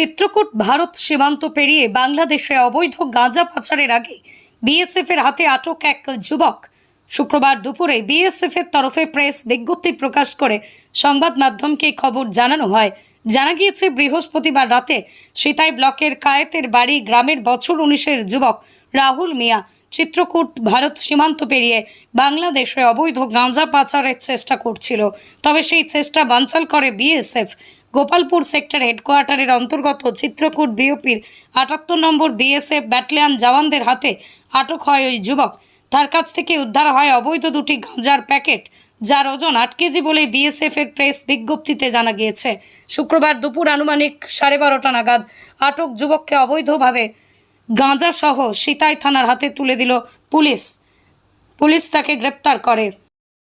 চিত্রকূট ভারত সীমান্ত পেরিয়ে বাংলাদেশে অবৈধ গাঁজা পাচারের আগে বিএসএফ এর হাতে আটক এক যুবক। শুক্রবার দুপুরে বিএসএফ এর তরফে প্রেস বিজ্ঞপ্তি প্রকাশ করে সংবাদ মাধ্যমকে খবর জানানো হয়। জানা গিয়েছে, বৃহস্পতিবার রাতে সিতাই ব্লকের কায়েতের বাড়ি গ্রামের বছর উনিশের যুবক রাহুল মিয়া চিত্রকূট ভারত সীমান্ত পেরিয়ে বাংলাদেশে অবৈধ গাঁজা পাচারের চেষ্টা করছিল। তবে সেই চেষ্টা বানচাল করে বিএসএফ। গোপালপুর সেক্টর হেডকোয়ার্টারের অন্তর্গত চিত্রকূট বিওপির আটাত্তর নম্বর বিএসএফ ব্যাটালিয়ান জওয়ানদের হাতে আটক হয় ওই যুবক। তার কাছ থেকে উদ্ধার হয় অবৈধ দুটি গাঁজার প্যাকেট, যার ওজন আট কেজি বলে বিএসএফ এর প্রেস বিজ্ঞপ্তিতে জানা গিয়েছে। শুক্রবার দুপুর আনুমানিক সাড়ে বারোটা নাগাদ আটক যুবককে অবৈধভাবে গাঁজা সহ সিতাই থানার হাতে তুলে দিল পুলিশ। পুলিশ তাকে গ্রেপ্তার করে।